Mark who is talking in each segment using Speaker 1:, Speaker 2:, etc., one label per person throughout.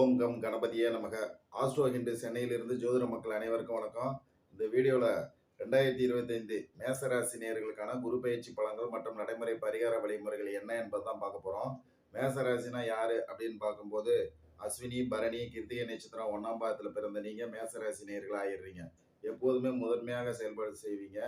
Speaker 1: ஓம் come கணபதியே நமக. Astro Hindu சென்னையிலிருந்து ஜோதிட மக்கள் அனைவருக்கும் வணக்கம். இந்த வீடியோவில் ரெண்டாயிரத்தி இருபத்தைந்து மேசராசி நேர்களுக்கான குரு பயிற்சி பலன்கள் மற்றும் நடைமுறை பரிகார வழிமுறைகள் என்ன என்பது தான் பார்க்க போகிறோம் மேசராசினா யார் அப்படின்னு பார்க்கும்போது அஸ்வினி பரணி கிருத்திகை நட்சத்திரம் ஒன்றாம் பாதத்தில் பிறந்த நீங்கள் மேசராசி நேர்கள் ஆயிடுறீங்க. எப்போதுமே முதன்மையாக செயல்பாடு செய்வீங்க.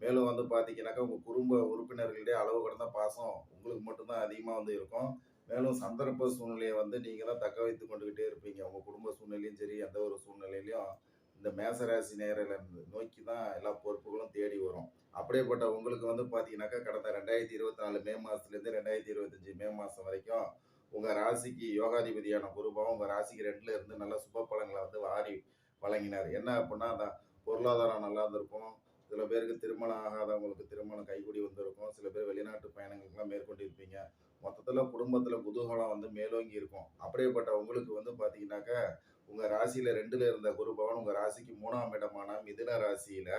Speaker 1: மேலும் வந்து பார்த்தீங்கன்னாக்கா உங்கள் குடும்ப உறுப்பினர்களிடையே அளவு கடந்த பாசம் உங்களுக்கு மட்டும்தான் அதிகமாக வந்து இருக்கும். மேலும் சந்தர்ப்ப சூழ்நிலையை வந்து நீங்கள் தான் தக்க வைத்து கொண்டுகிட்டே இருப்பீங்க. உங்கள் குடும்ப சூழ்நிலையும் சரி எந்த ஒரு சூழ்நிலையிலையும் இந்த மேசராசி நேரில் நோக்கி தான் எல்லா பொறுப்புகளும் தேடி வரும். அப்படியேப்பட்ட உங்களுக்கு வந்து பார்த்தீங்கன்னாக்கா கடந்த ரெண்டாயிரத்தி இருபத்தி நாலு மே மாதத்துலேருந்து ரெண்டாயிரத்தி இருபத்தஞ்சி மே மாதம் வரைக்கும் உங்கள் ராசிக்கு யோகாதிபதியான குருபாவும் உங்கள் ராசிக்கு ரெண்டுல இருந்து நல்ல சுப பலன்களை வந்து வாரி வழங்கினார். என்ன அப்படின்னா அந்த பொருளாதாரம் நல்லா இருந்திருக்கும். சில பேருக்கு திருமணம் ஆகாதவங்களுக்கு திருமணம் கைகூடி வந்திருக்கும். சில பேர் வெளிநாட்டு பயணங்களுக்கெல்லாம் மேற்கொண்டு இருப்பீங்க மொத்தத்தில் குடும்பத்தில் குதூகலம் வந்து மேலோங்கி இருக்கும். அப்படியேப்பட்ட உங்களுக்கு வந்து பார்த்தீங்கன்னாக்கா உங்கள் ராசியில் ரெண்டில் இருந்த குரு பவன் உங்கள் ராசிக்கு மூணாம் இடமான மிதுன ராசியில்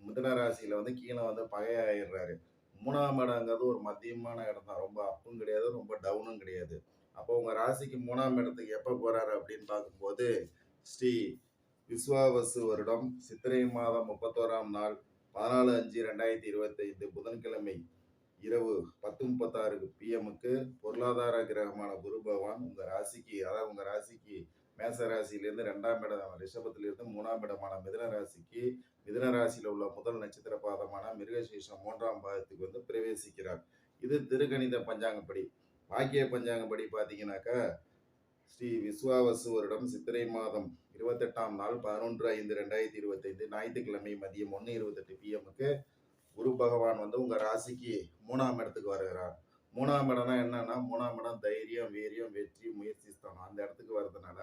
Speaker 1: மிதுன ராசியில் வந்து கீழே வந்து பகையாயிடுறாரு. மூணாம் இடங்கிறது ஒரு மத்தியமான இடம் தான் ரொம்ப அப்பும் கிடையாது ரொம்ப டவுனும் கிடையாது. அப்போ உங்கள் ராசிக்கு மூணாம் இடத்துக்கு எப்போ போகிறாரு அப்படின்னு பார்க்கும்போது ஸ்ரீ விஸ்வாவசு வருடம் சித்திரை மாதம் முப்பத்தோராம் நாள் பதினாலு அஞ்சு ரெண்டாயிரத்தி இருபத்தைந்து புதன்கிழமை. இரவு பத்து முப்பத்தாறு பிஎம்முக்கு பொருளாதார கிரகமான குரு பகவான் உங்கள் ராசிக்கு அதாவது உங்கள் ராசிக்கு மேச ராசியிலேருந்து ரெண்டாம் இடம் ரிஷபத்திலிருந்து மூணாம் இடமான மிதன ராசிக்கு மிதன ராசியில் உள்ள முதல் நட்சத்திர பாதமான மிருகசீஷம் மூன்றாம் பாதத்துக்கு வந்து பிரவேசிக்கிறார். இது திருகணித பஞ்சாங்கப்படி. பாக்கிய பஞ்சாங்கப்படி பார்த்தீங்கன்னாக்கா ஸ்ரீ விஸ்வாவசு வருடம் சித்திரை மாதம் இருபத்தெட்டாம் நாள் பதினொன்று ஐந்து ரெண்டாயிரத்தி இருபத்தைந்து ஞாயிற்றுக்கிழமை மதியம் ஒன்று இருபத்தெட்டு பிஎம்முக்கு குரு பகவான் வந்து உங்கள் ராசிக்கு மூணாம் இடத்துக்கு வருகிறார். மூணாம் இடம்னா என்னன்னா மூணாம் இடம் தைரியம் வீரியம் வெற்றி முயற்சி ஸ்தானம். அந்த இடத்துக்கு வர்றதுனால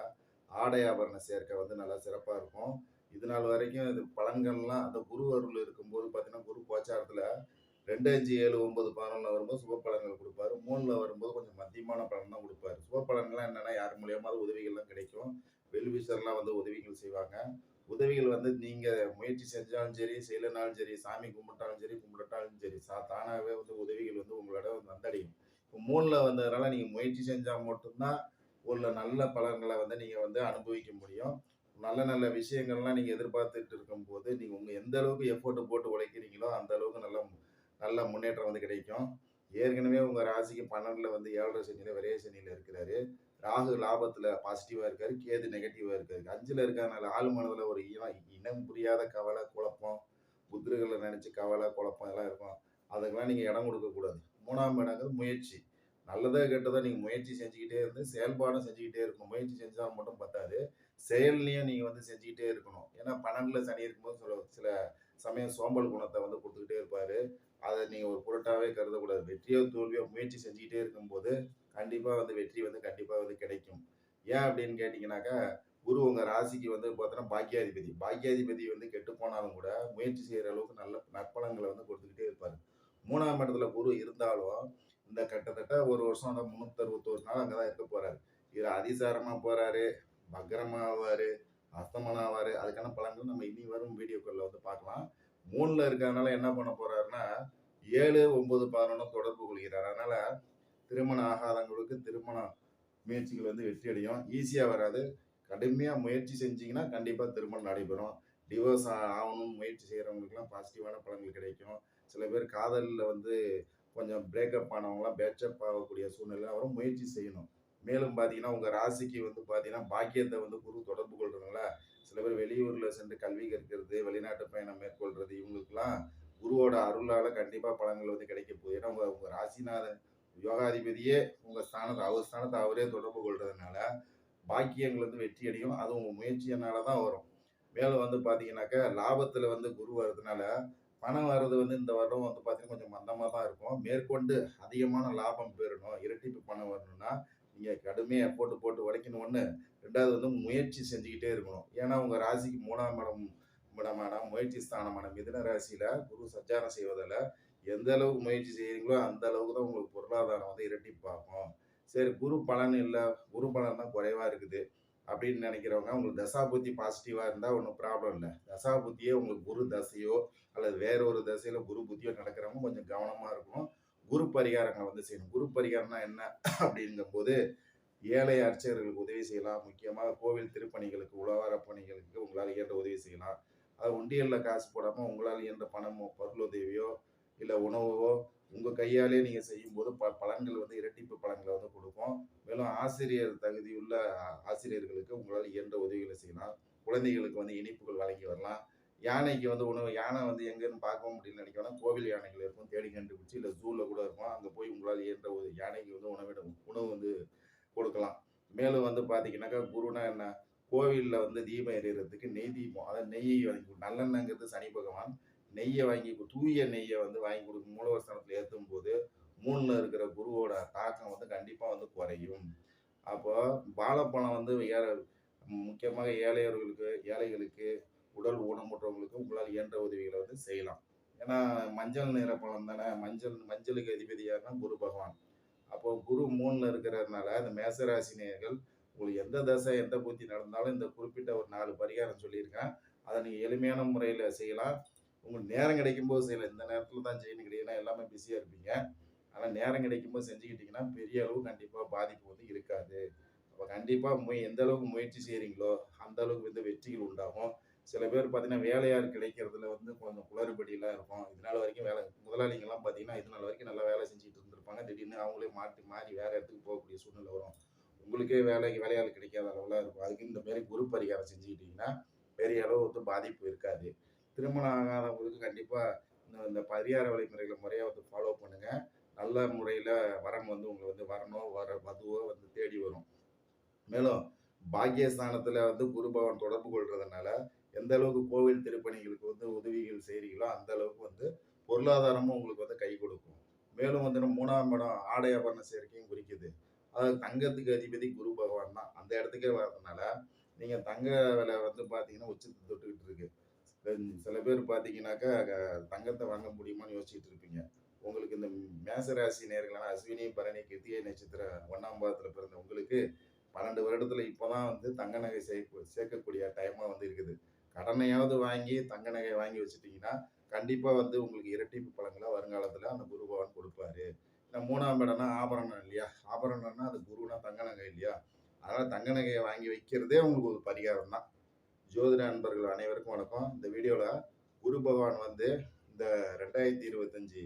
Speaker 1: ஆடை ஆபரண சேர்க்கை வந்து நல்லா சிறப்பாக இருக்கும். இது நாள் வரைக்கும் இது பலன்கள்லாம் அந்த குரு அருள் இருக்கும்போது பார்த்தீங்கன்னா குரு கோச்சாரத்தில் ரெண்டு அஞ்சு ஏழு ஒன்பது பதினொன்றில் வரும்போது சுப பலன்கள் கொடுப்பாரு. மூணில் வரும்போது கொஞ்சம் மத்தியமான பலன் தான் கொடுப்பாரு. சுப பலன்கள்லாம் என்னென்னா யார் மூலியமாவது உதவிகள்லாம் கிடைக்கும். வெல்விஷர்லாம் வந்து உதவிகள் செய்வாங்க. உதவிகள் வந்து நீங்கள் முயற்சி செஞ்சாலும் சரி செய்யலைனாலும் சரி சாமி கும்பிட்டாலும் சரி கும்பிட்டாலும் சரி சா தானாகவே வந்து உதவிகள் வந்து உங்களோட வந்து வந்தடையும். இப்போ மூணில் வந்ததுனால நீங்கள் முயற்சி செஞ்சால் மட்டும்தான் உள்ள நல்ல பலன்களை வந்து நீங்கள் வந்து அனுபவிக்க முடியும். நல்ல நல்ல விஷயங்கள்லாம் நீங்கள் எதிர்பார்த்துட்டு இருக்கும்போது நீங்கள் உங்கள் எந்த அளவுக்கு எஃபோர்ட் போட்டு உழைக்கிறீங்களோ அந்த அளவுக்கு நல்ல நல்ல முன்னேற்றம் வந்து கிடைக்கும். ஏற்கனவே உங்கள் ராசிக்கு பன்னெண்டில் வந்து ஏழரை சனியில் விரைய சனியில் இருக்கிறாரு. ராகு லாபத்தில் பாசிட்டிவாக இருக்காரு கேது நெகட்டிவாக இருக்காரு. அஞ்சில் இருக்கிறனால ஆள் மனதில் ஒரு இனம் இனம் புரியாத கவலை குழப்பம் புத்திரர்களை நினச்சி கவலை குழப்பம் எல்லாம் இருக்கும். அதுக்கெல்லாம் நீங்கள் இடம் கொடுக்கக்கூடாது மூணாம் இடங்கிறது முயற்சி. நல்லதா கெட்டதா நீங்கள் முயற்சி செஞ்சுக்கிட்டே இருந்து செயல்பாடும் செஞ்சுக்கிட்டே இருக்கணும். முயற்சி செஞ்சால் மட்டும் பத்தாது. செயல்லையும் நீங்கள் வந்து செஞ்சுக்கிட்டே இருக்கணும். ஏன்னா பன்னெண்டில் சனி இருக்கும்போது சில சில சமயம் சோம்பல் குணத்தை வந்து கொடுத்துக்கிட்டே இருப்பார். அதை நீங்கள் ஒரு பொருட்டாவே கருதக்கூடாது. வெற்றியோ தோல்வியோ முயற்சி செஞ்சுக்கிட்டே இருக்கும்போது கண்டிப்பாக வந்து வெற்றி வந்து கண்டிப்பாக வந்து கிடைக்கும். ஏன் அப்படின்னு கேட்டிங்கனாக்கா குரு உங்கள் ராசிக்கு வந்து பார்த்தோன்னா பாக்கியாதிபதி. பாக்கியாதிபதி வந்து கெட்டு போனாலும் கூட முயற்சி செய்கிற அளவுக்கு நல்ல நற்பலங்களை வந்து கொடுத்துக்கிட்டே இருப்பார். மூணாம் இடத்துல குரு இருந்தாலும் இந்த கிட்டத்தட்ட ஒரு வருஷம் அந்த முந்நூற்றறுபத்தோரு நாள் அங்கே தான் இருக்க போகிறாரு இவர் அதிசாரமாக போகிறாரு பக்கரமாவார் அஸ்தமனாவார். அதுக்கான பலன்கள் நம்ம இனி வரும் வீடியோக்களில் வந்து பார்க்கலாம். மூணில் இருக்கிறதுனால என்ன பண்ண போகிறாருன்னா ஏழு ஒம்பது பதினொன்று தொடர்பு கொள்கிறார். அதனால் திருமணம் ஆகாதவங்களுக்கு திருமண முயற்சிகள் வந்து வெற்றி அடையும். ஈஸியாக வராது. கடுமையாக முயற்சி செஞ்சிங்கன்னா கண்டிப்பாக திருமணம் நடைபெறும். டிவோர்ஸ் ஆகணும் முயற்சி செய்கிறவங்களுக்குலாம் பாசிட்டிவான பலன்கள் கிடைக்கும். சில பேர் காதலில் வந்து கொஞ்சம் பிரேக்கப் ஆனவங்களாம் பேச்சப் ஆகக்கூடிய சூழ்நிலை அவரும் முயற்சி செய்யணும். மேலும் பார்த்தீங்கன்னா உங்கள் ராசிக்கு வந்து பார்த்தீங்கன்னா பாக்கியத்தை வந்து குரு தொடர்பு கொள்றதுனால சில பேர் வெளியூரில் சென்று கல்வி கற்கிறது வெளிநாட்டு பயணம் மேற்கொள்கிறது இவங்களுக்குலாம் குருவோட அருளால் கண்டிப்பாக பலன்கள் வந்து கிடைக்க போகுது. ஏன்னா உங்கள் உங்கள் ராசிநாதன் யோகாதிபதியே உங்கள் ஸ்தானத்தை அவர் ஸ்தானத்தை அவரே தொடர்பு கொள்றதுனால பாக்கியங்கள் வந்து வெற்றி அடையும். அது உங்கள் முயற்சியினால தான் வரும். மேலும் வந்து பார்த்தீங்கன்னாக்கா லாபத்தில் வந்து குரு வர்றதுனால பணம் வர்றது வந்து இந்த வருடம் வந்து பார்த்தீங்கன்னா கொஞ்சம் மந்தமாக தான் இருக்கும். மேற்கொண்டு அதிகமான லாபம் பெறணும். இரட்டிப்பு பணம் வரணும்னா நீங்கள் கடுமையாக போட்டு போட்டு உடைக்கணும் ஒன்று ரெண்டாவது வந்து முயற்சி செஞ்சுக்கிட்டே இருக்கணும். ஏன்னா உங்கள் ராசிக்கு மூணாம் இடம் இடமான முயற்சி ஸ்தானமான மிதன ராசியில் குரு சஞ்சாரம் செய்வதில் எந்த அளவுக்கு முயற்சி செய்கிறீங்களோ அந்த அளவுக்கு தான் உங்களுக்கு பொருளாதாரம் வந்து இரட்டிப்பாகும் சரி குரு பலன் இல்லை குரு பலன் தான் குறைவாக இருக்குது அப்படின்னு நினைக்கிறவங்க உங்களுக்கு தசாபுத்தி பாசிட்டிவாக இருந்தால் ஒன்றும் ப்ராப்ளம் இல்லை. தசாபுத்தியே உங்களுக்கு குரு தசையோ அல்லது வேற ஒரு தசையில் குரு புத்தியோ நடக்கிறவங்க கொஞ்சம் கவனமாக இருக்கணும். குரு பரிகாரங்களை வந்து செய்யணும். குரு பரிகாரம்னா என்ன அப்படிங்கும்போது ஏழை அர்ச்சகர்களுக்கு உதவி செய்யலாம். முக்கியமாக கோவில் திருப்பணிகளுக்கு உழவார பணிகளுக்கு உங்களால் இயன்ற உதவி செய்யலாம். அது உண்டியலில் காசு போடாமல் உங்களால் இயன்ற பணமோ பொருளுதவியோ இல்லை உணவோ உங்கள் கையாலே நீங்கள் செய்யும்போது ப பலன்கள் வந்து இரட்டிப்பு பலன்களை வந்து கொடுக்கும். மேலும் ஆசிரியர் தகுதியுள்ள ஆசிரியர்களுக்கு உங்களால் இயன்ற உதவிகளை செய்யலாம். குழந்தைகளுக்கு வந்து இனிப்புகள் வழங்கி வரலாம். யானைக்கு வந்து உணவு யானை வந்து எங்கேன்னு பார்க்க முடியல நினைக்கணும் கோவில் யானைகள் இருக்கும் தேடி கண்டுபிடிச்சி இல்லை ஜூவில் கூட இருக்கும். அங்கே போய் உங்களால் இயன்ற ஒரு யானைக்கு வந்து உணவிடம் உணவு வந்து கொடுக்கலாம். மேலும் வந்து பார்த்தீங்கன்னாக்கா குருனா என்ன? கோவிலில் வந்து தீபம் எறிகிறதுக்கு நெய் தீபம். அதாவது நெய் வாங்கி நல்லெண்ணங்கிறது சனி பகவான். நெய்யை வாங்கி கொடு- தூய நெய்யை வந்து வாங்கி கொடுக்கும் மூலவஸ்தானத்தில் ஏற்றும் போது மூணில் இருக்கிற குருவோட தாக்கம் வந்து கண்டிப்பாக வந்து குறையும். அப்போ வாழைப்பழம் வந்து ஏழை முக்கியமாக ஏழையர்களுக்கு ஏழைகளுக்கு உடல் ஊனமுற்றவங்களுக்கு உங்களால் இயன்ற உதவிகளை வந்து செய்யலாம். ஏன்னா மஞ்சள் நிற பழம் தானே மஞ்சள் மஞ்சளுக்கு அதிபதியாருன்னா குரு பகவான். அப்போ குரு மூணில் இருக்கிறதுனால இந்த மேசராசினியர்கள் உங்களுக்கு எந்த தசை எந்த புத்தி நடந்தாலும் இந்த குறிப்பிட்ட ஒரு நாலு பரிகாரம் சொல்லியிருக்கேன். அதை நீங்கள் எளிமையான முறையில் செய்யலாம். உங்களுக்கு நேரம் கிடைக்கும் போது செய்யலாம். இந்த நேரத்தில் தான் செய்யணும் கிடையாதுன்னா எல்லாமே பிஸியாக இருப்பீங்க. ஆனால் நேரம் கிடைக்கும்போது செஞ்சுக்கிட்டிங்கன்னா பெரிய அளவு கண்டிப்பாக பாதிப்பு வந்து இருக்காது. அப்போ கண்டிப்பாக முய எந்த அளவுக்கு முயற்சி செய்கிறீங்களோ அந்த அளவுக்கு வந்து வெற்றிகள் உண்டாகும். சில பேர் பார்த்தீங்கன்னா வேலையார் கிடைக்கிறதுல வந்து கொஞ்சம் குளறுபடியெல்லாம் இருக்கும். இதனால வரைக்கும் வேலை முதலாளிங்கெல்லாம் பார்த்தீங்கன்னா இதனால வரைக்கும் நல்லா வேலை செஞ்சுட்டு இருந்திருப்பாங்க. திடீர்னு அவங்களே மாற்றி மாறி வேறு இடத்துக்கு போகக்கூடிய சூழ்நிலை வரும். உங்களுக்கே வேலைக்கு வேலையாள் கிடைக்காத அளவுலாம் இருக்கும். அதுக்கு இந்த மாதிரி குரு பரிகாரம் செஞ்சுக்கிட்டிங்கன்னா பெரிய அளவு வந்து பாதிப்பு இருக்காது. திருமணம் ஆகாதவங்களுக்கு கண்டிப்பாக இந்த இந்த பரிகார வழிமுறைகளை முறையாக வந்து ஃபாலோ பண்ணுங்கள் நல்ல முறையில் வரம் வந்து உங்களை வந்து வரணும். வர வதுவோ வந்து தேடி வரும். மேலும் பாக்கியஸ்தானத்தில் வந்து குருபவன் தொடர்பு கொள்றதுனால எந்த அளவுக்கு கோவில் திருப்பணிகளுக்கு வந்து உதவிகள் செய்கிறீங்களோ அந்த அளவுக்கு வந்து பொருளாதாரமும் உங்களுக்கு வந்து கை கொடுக்கும். மேலும் வந்து நம்ம மூணாம் இடம் ஆடை ஆபரண சேர்க்கையும் குறிக்குது. அதாவது தங்கத்துக்கு அதிபதி குரு பகவான் தான். அந்த இடத்துக்கே வர்றதுனால நீங்கள் தங்க விலை வந்து பார்த்தீங்கன்னா உச்சத்தை தொட்டுக்கிட்டு இருக்கு. சில- பேர் பார்த்தீங்கன்னாக்கா தங்கத்தை வாங்க முடியுமான்னு யோசிச்சுட்டு இருப்பீங்க. உங்களுக்கு இந்த மேசராசி நேர்களான அஸ்வினி பரணி கிருத்திகை நட்சத்திர ஒன்றாம் பாதத்தில் பிறந்த உங்களுக்கு பன்னெண்டு வருடத்தில் இப்போ தான் வந்து தங்க நகை சேர்க்க சேர்க்கக்கூடிய டைமாக வந்து இருக்குது. கடனையாவது வாங்கி தங்க நகை வாங்கி வச்சுட்டிங்கன்னா கண்டிப்பாக வந்து உங்களுக்கு இரட்டிப்பு பழங்களாக வருங்காலத்தில் அந்த குரு பகவான் கொடுப்பாரு. இந்த மூணாம் இடம்னா ஆபரணம் இல்லையா? ஆபரணம்னா அது குருனா தங்க நகை இல்லையா? அதனால் தங்க நகையை வாங்கி வைக்கிறதே உங்களுக்கு ஒரு பரிகாரம் தான் ஜோதிட நண்பர்கள் அனைவருக்கும் வணக்கம். இந்த வீடியோவில் குரு பகவான் வந்து இந்த ரெண்டாயிரத்தி இருபத்தஞ்சி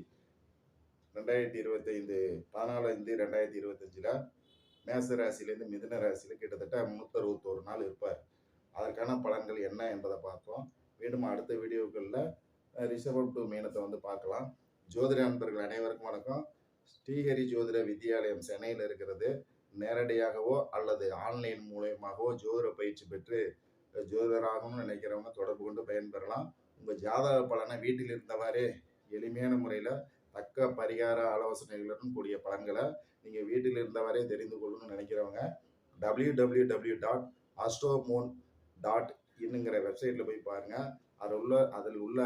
Speaker 1: ரெண்டாயிரத்தி இருபத்தைந்து பதினாலஞ்சு ரெண்டாயிரத்தி இருபத்தஞ்சில் மேச ராசிலேருந்து மிதுன ராசியில் கிட்டத்தட்ட முந்நூற்றறுபத்தோரு நாள் இருப்பார். அதற்கான பலன்கள் என்ன என்பதை பார்த்தோம் மீண்டும் அடுத்த வீடியோக்களில் ரிஷபம் டு மீனத்தை வந்து பார்க்கலாம். ஜோதிட நண்பர்கள் அனைவருக்கும் வணக்கம். ஸ்ரீஹரி ஜோதிட வித்யாலயம் சென்னையில் இருக்கிறது. நேரடியாகவோ அல்லது ஆன்லைன் மூலயமாகவோ ஜோதிட பயிற்சி பெற்று ஜோதிடராகணும்னு நினைக்கிறவங்க தொடர்பு கொண்டு பயன்பெறலாம். உங்கள் ஜாதக பலனை வீட்டில் இருந்தவாறே எளிமையான முறையில் தக்க பரிகார ஆலோசனைகளுடன் கூடிய பலன்களை நீங்கள் வீட்டில் இருந்தவரை தெரிந்து கொள்ளணும்னு நினைக்கிறவங்க டபிள்யூ டபிள்யூ டபிள்யூ டாட் ஆஸ்ட்ரோமோன் டாட் இன்னுங்கிற வெப்சைட்டில் போய் பாருங்கள் அதில் உள்ள அதில் உள்ள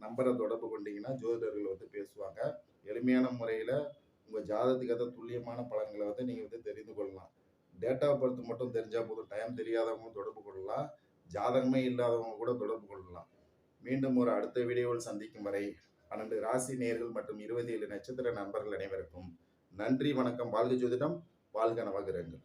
Speaker 1: நம்பரை தொடர்பு கொண்டீங்கன்னா ஜோதிடர்கள் வந்து பேசுவாங்க. எளிமையான முறையில் உங்கள் ஜாதகத்துக்கு ஏற்ற துல்லியமான பலன்களை வந்து நீங்கள் வந்து தெரிந்து கொள்ளலாம். டேட் ஆஃப் பர்த் மட்டும் தெரிஞ்சால் போதும். டைம் தெரியாதவங்க தொடர்பு கொள்ளலாம். ஜாதகமே இல்லாதவங்க கூட தொடர்பு கொள்ளலாம். மீண்டும் ஒரு அடுத்த வீடியோவில் சந்திக்கும் வரை பன்னெண்டு ராசி நேர்கள் மற்றும் இருபத்தி ஏழு நட்சத்திர நண்பர்கள் அனைவருக்கும் நன்றி வணக்கம். வாழ்க ஜோதிடம் வாழ்க நவகிரகங்கள்.